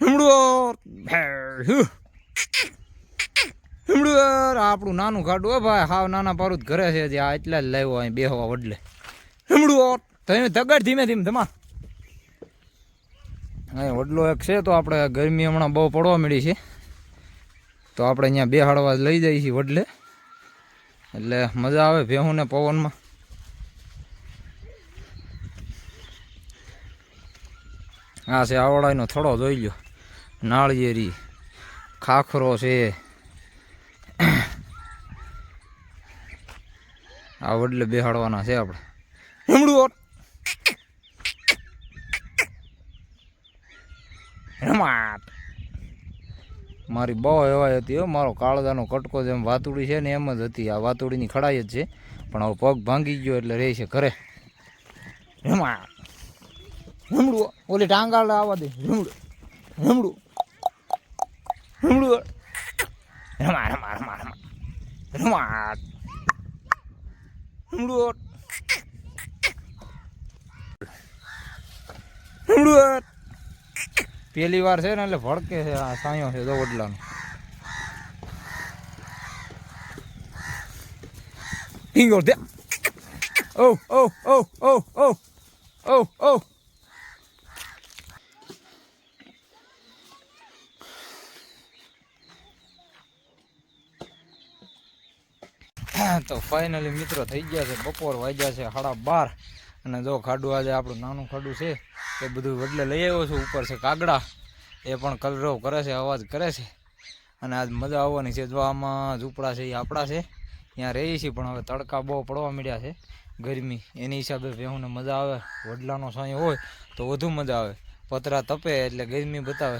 હિમડું હિમડું આપણું નાનું ખાડું હો ભાઈ. હાવ નાના પારું ઘરે છે જે આ એટલા જ લાવ્યો અહીં બેહવા વડલે હિમડું તમે તગડ ધીમે ધીમે ધમા. અહીં વડલો એક છે તો આપણે ગરમી હમણાં બહુ પડવા મળી છે. તો આપણે અહીંયા બેહાડવા લઈ જઈએ છીએ વડલે. એટલે મજા આવે ભેહું ને પવનમાં. હા છે આવડાનો થોડો જોઈ લો નાળિયેરી ખાખરો છે આ વડલે બેહાડવાના છે આપણે રમડું રમાટ મારી બહુ એવાય હતી મારો કાળદાનો કટકો જેમ વાતુડી છે ને એમ જ હતી. આ વાતુડીની ખડાઈ જ છે, પણ હવે પગ ભાંગી ગયો એટલે રહે છે ઘરે. રમાટ રમડું ઓલી ટાંગાળ આવવા દે. રમડું રમડું રમડું રમા રમા રમા રમા રમા રમડું રમડું પેલી વાર છે ને એટલે ભડકે છે આ સાયો છે દોડલાનો પિંગોળ દે. ઓ ઓ ઓ ઓ ઓ ઓ તો ફાઇનલી મિત્રો થઈ ગયા છે, બપોર વાગ્યા છે સાડા બાર. અને જો ખાડું આજે આપણું નાનું ખાડું છે, એ બધું વડલે લઈ આવ્યો છું, ઉપર છે કાગડા. એ પણ કલરવ કરે છે, અવાજ કરે છે. અને આજ મજા આવવાની છે, જો આમાં ઝૂંપડા છે, એ આપણા છે. ત્યાં રહીએ છીએ પણ હવે તડકા બહુ પડવા મળ્યા છે. ગરમી, એની હિસાબે ભેહુંને મજા આવે. વડલાનો સાંયો હોય તો વધુ મજા આવે. પતરા તપે એટલે ગરમી બતાવે.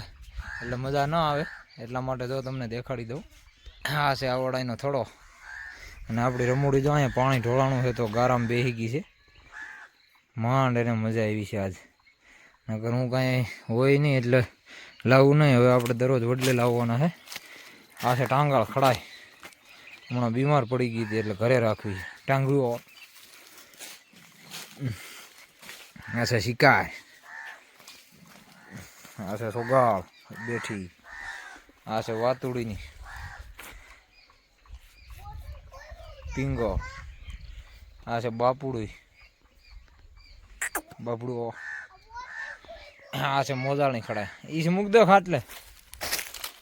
એટલે મજા ન આવે. એટલા માટે જો તમને દેખાડી દઉં. આ છે આવડાઈનો થોડો. અને આપણી રમૂડી જો અહીંયા પાણી ઢોળાણું છે તો ગારામાં બેસી ગઈ છે. માંડ એને મજા આવી છે આજે. નકર હું કાંઈ હોય નહીં એટલે લાવવું નહીં. હવે આપણે દરરોજ વડલે લાવવાના છે. આ છે ટાંગાળ ખડાય. હમણાં બીમાર પડી ગઈ હતી એટલે ઘરે રાખવી ટાંગળુઓ. આ છે શિકાય આ છે સોગાળ. બેઠી. આ છે વાતુડીની. પિંગો આ છે બાપુડી. બાપડું. આ છે મોજાળની ખડાય એ છે મુગ્ધો ખાટલે.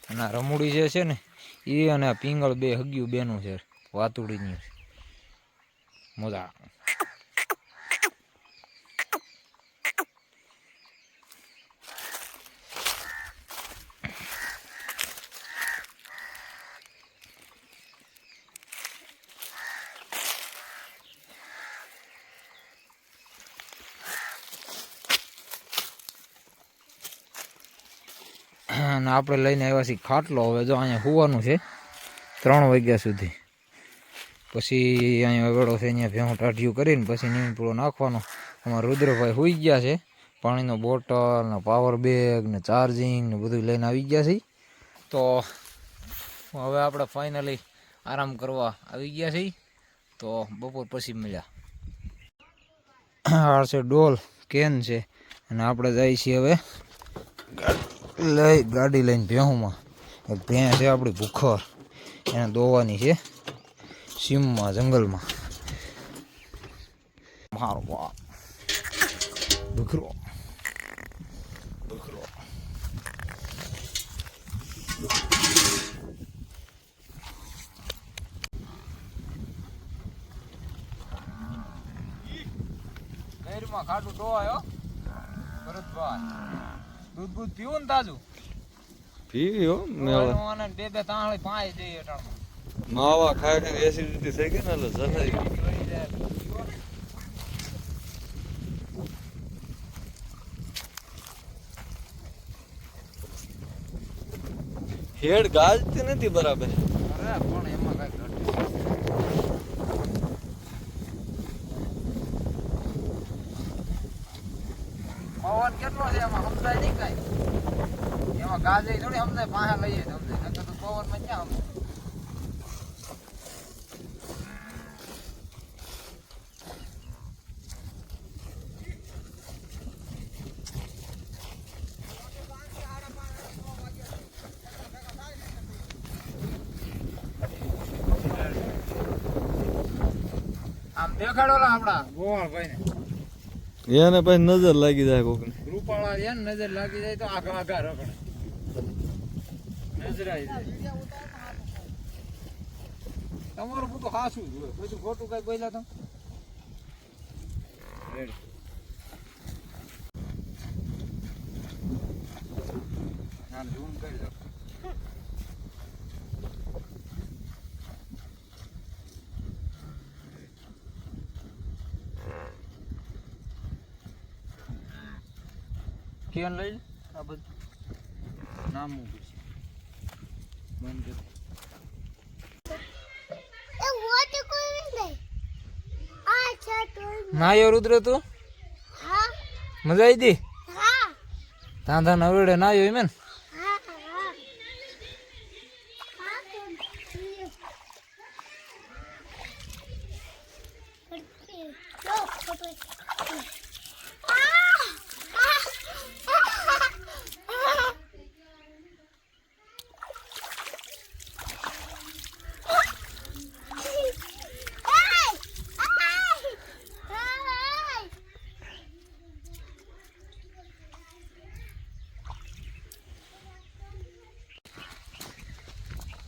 અને રમૂડી જે છે ને એ અને પિંગળ બે હગ્યું બેનું છે, વાતુડીની મોજા અને આપણે લઈને આવ્યા છીએ ખાટલો. હવે જો અહીંયા હોવાનું છે ત્રણ વાગ્યા સુધી. પછી અહીંયા વેળો છે, અહીંયા ભેહું ટાઢિયું કરીને પછી નીમ પૂળો નાખવાનો. અમારા રુદ્રભાઈ હોઈ ગયા છે. પાણીનો બોટલ ને પાવર બેગ ને ચાર્જિંગ ને બધું લઈને આવી ગયા છે તો હવે આપણે ફાઇનલી આરામ કરવા આવી ગયા છીએ. તો બપોર પછી મળ્યા. આ છે ડોલ, કેન છે. અને આપણે જઈએ છીએ હવે લઈ, ગાડી લઈને ભેહુમાં. એક ભેં છે આપણી ભૂખર. એને દોવાની છે સીમમાં, જંગલમાં. મારો બાપ. દુખરો બકરો નહેરમાં ખાટું ધોવાયો ભરતભાઈ. દૂધ દૂધ પીવું ને તાજું? પીવી હો ધોવાનું આને બે બે તાંહળી પાંચ જઈએ. માવા ખાય ખાય એસિડિટી થઈ ગઈ ને એટલે જોઈ હેડ ગાજતી નથી બરાબર. અરે પણ એમાં પવન કેટલો છે એમાં સમજાય નહીં કઈ એમાં ગાજે થોડી સમજાય પાસે લઈએ સમજાય નકર તો પવનમાં ક્યાં સમજાય દેખાડો આપડા ગોવાળ ભાઈ ને એને પછી નજર લાગી જાય કોકને. રૂપાળા એને નજર લાગી જાય તો આગા આગા રખડે નજરાઈ જાય તમારું બધું હાસું જ હોય. બધું ખોટું કઈ બોલ્યા તો રેડી. ના ઝૂમ કરી કેન લઈ આ બધું. નામ મૂકું છે બંધ નાયો રુદ્ર તું? મજા આવી હતી તાંધા નવડે નાયો એમ ને હા હા.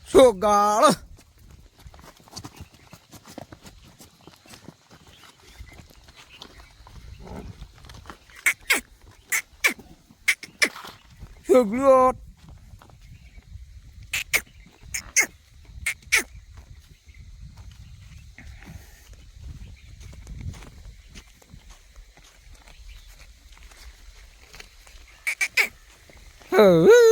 હા તો લો ફોટો સોગાળ સોગલો Oh. Oh.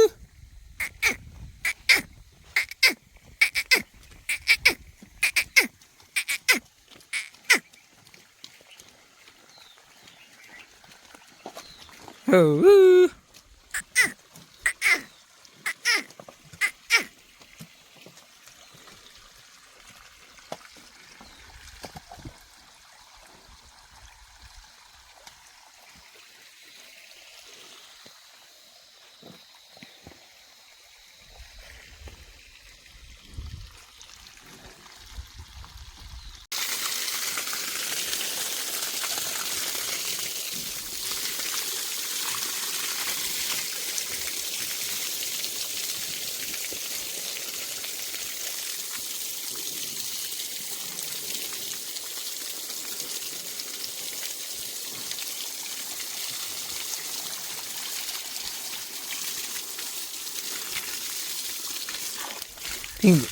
リンゴ。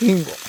リン。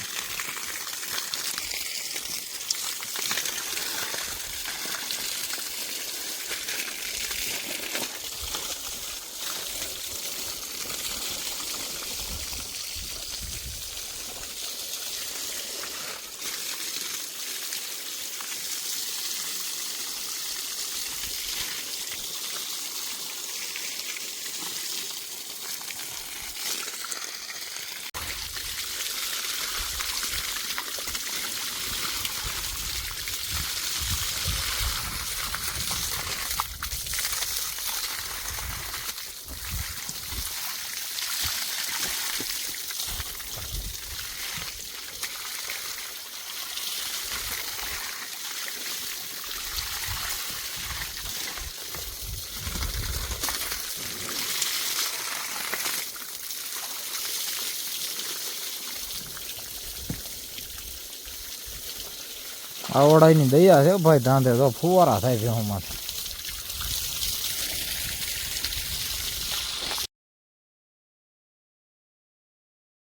Bingo. આવડાની દયા છે ભાઈ ધાંધે તો ફુવારા થાય છે હું